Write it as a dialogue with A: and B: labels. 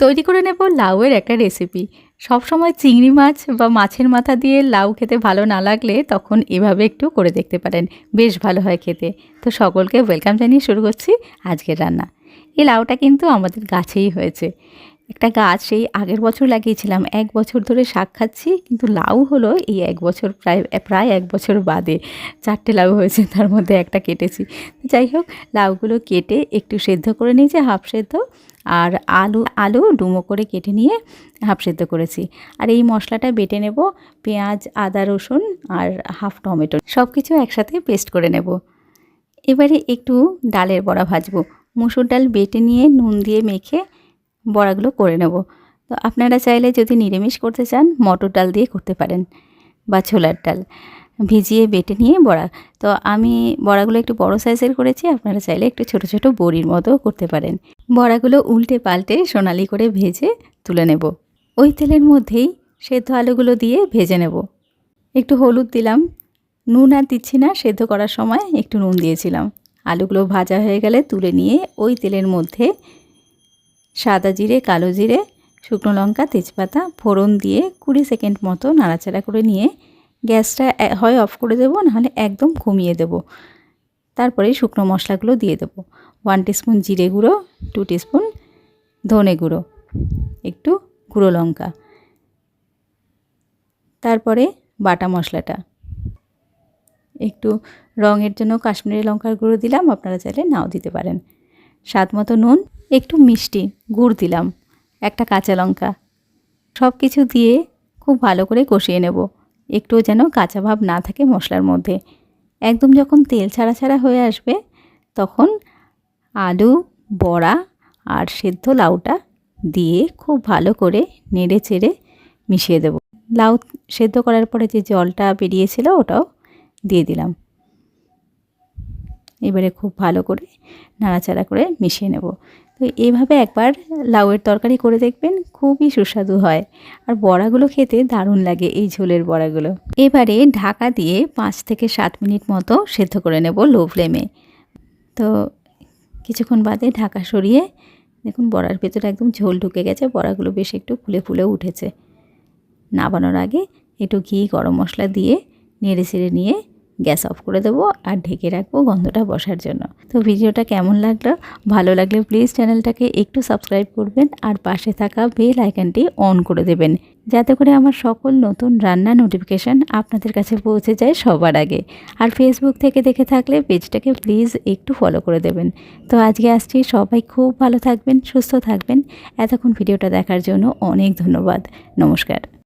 A: তৈরি করে নেব লাউয়ের একটা রেসিপি সব সময় চিংড়ি মাছ বা মাছের মাথা দিয়ে লাউ খেতে ভালো না লাগলে তখন এভাবে একটু করে দেখতে পারেন। বেশ ভালো হয় খেতে। তো সকলকে ওয়েলকাম জানিয়ে শুরু করছি আজকের রান্না। এই লাউটা কিন্তু আমাদের গাছেই হয়েছে। একটা গাছ সেই আগের বছর লাগিয়েছিলাম, এক বছর ধরে শাক খাচ্ছি, কিন্তু লাউ হলো এই এক বছর প্রায় প্রায় এক বছর বাদে চারটে লাউ হয়েছে, তার মধ্যে একটা কেটেছি। যাই হোক, লাউগুলো কেটে একটু সেদ্ধ করে নিয়েছি, হাফ সেদ্ধ। আর আলু আলু ডুমো করে কেটে নিয়ে হাফ সেদ্ধ করেছি। আর এই মশলাটা বেটে নেব পেঁয়াজ, আদা, রসুন আর হাফ টমেটো। সব কিছু একসাথে পেস্ট করে নেব। এবারে একটু ডালের বড়া ভাজবো। মুসুর ডাল বেটে নিয়ে নুন দিয়ে মেখে বড়াগুলো করে নেব। তো আপনারা চাইলে যদি নিরামিষ করতে চান, মটর ডাল দিয়ে করতে পারেন বা ছোলার ডাল। ভিজিয়ে বেটে নিয়ে বড়া। তো আমি বড়াগুলো একটু বড় সাইজের করেছি, আপনারা চাইলে একটু ছোট ছোট বড়ির মতো করতে পারেন। বড়াগুলো উল্টে পাল্টে সোনালি করে ভেজে তুলে নেব। ওই তেলের মধ্যেই সেদ্ধ আলুগুলো দিয়ে ভেজে নেব। একটু হলুদ দিলাম। নুন আর দিচ্ছি না, সেদ্ধ করার সময় একটু নুন দিয়েছিলাম। আলুগুলো ভাজা হয়ে গেলে তুলে নিয়ে ওই তেলের মধ্যে সাদা জিরে, কালো জিরে, শুকনো লঙ্কা, তেজপাতা, ফোড়ন দিয়ে কুড়ি সেকেন্ড মতো নাড়াচাড়া করে নিয়ে গ্যাসটা হয় অফ করে দেবো, নাহলে একদম কমিয়ে দেবো। তারপরে শুকনো মশলাগুলো দিয়ে দেবো। ওয়ান টিস্পুন জিরে গুঁড়ো টু টিস্পুন ধনে গুঁড়ো, একটু গুঁড়ো লঙ্কা। তারপরে বাটা মশলাটা। একটু রঙের জন্য কাশ্মীরি লঙ্কার গুঁড়ো দিলাম, আপনারা চাইলে নাও দিতে পারেন। স্বাদ মতো নুন, একটু মিষ্টি গুড় দিলাম, একটা কাঁচা লঙ্কা। সব কিছু দিয়ে খুব ভালো করে কষিয়ে নেব। একটু যেন কাঁচা ভাব না থাকে মশলার মধ্যে। একদম যখন তেল ছাড়া ছাড়া হয়ে আসবে, তখন আলু, বড়া আর সেদ্ধ লাউটা দিয়ে খুব ভালো করে নেড়ে চেড়ে মিশিয়ে দেব। লাউ সেদ্ধ করার পরে যে জলটা বেরিয়েছিল ওটাও দিয়ে দিলাম। এবারে খুব ভালো করে নাড়াচাড়া করে মিশিয়ে নেব। তো এইভাবে একবার লাউয়ের তরকারি করে দেখবেন খুবই সুস্বাদু হয়। আর বড়াগুলো খেতে দারুণ লাগে এই ঝোলের বড়াগুলো। এবারে ঢাকা দিয়ে পাঁচ থেকে সাত মিনিট মতো সেদ্ধ করে নেব লো ফ্লেমে। তো কিছুক্ষণ বাদে ঢাকা সরিয়ে দেখুন বড়ার ভেতরে একদম ঝোল ঢুকে গেছে, বড়াগুলো বেশ একটু ফুলে ফুলে উঠেছে। নাবানোর আগে একটু ঘি, গরম মশলা দিয়ে নেড়ে ছেড়ে নিয়ে গ্যাস অফ করে দেবো আর ঢেকে রাখব গন্ধটা বসার জন্য। তো ভিডিওটা কেমন লাগল? ভালো লাগলে প্লিজ চ্যানেলটাকে একটু সাবস্ক্রাইব করবেন আর পাশে থাকা বেল আইকনটি অন করে দেবেন। যাতে করে আমার সকল নতুন রান্না নোটিফিকেশান আপনাদের কাছে পৌঁছে যায় সবার আগে। আর ফেসবুক থেকে দেখে থাকলে পেজটাকে প্লিজ একটু ফলো করে দেবেন। তো আজকে আসছি, সবাই খুব ভালো থাকবেন, সুস্থ থাকবেন। এতক্ষণ ভিডিওটা দেখার জন্য অনেক ধন্যবাদ। নমস্কার।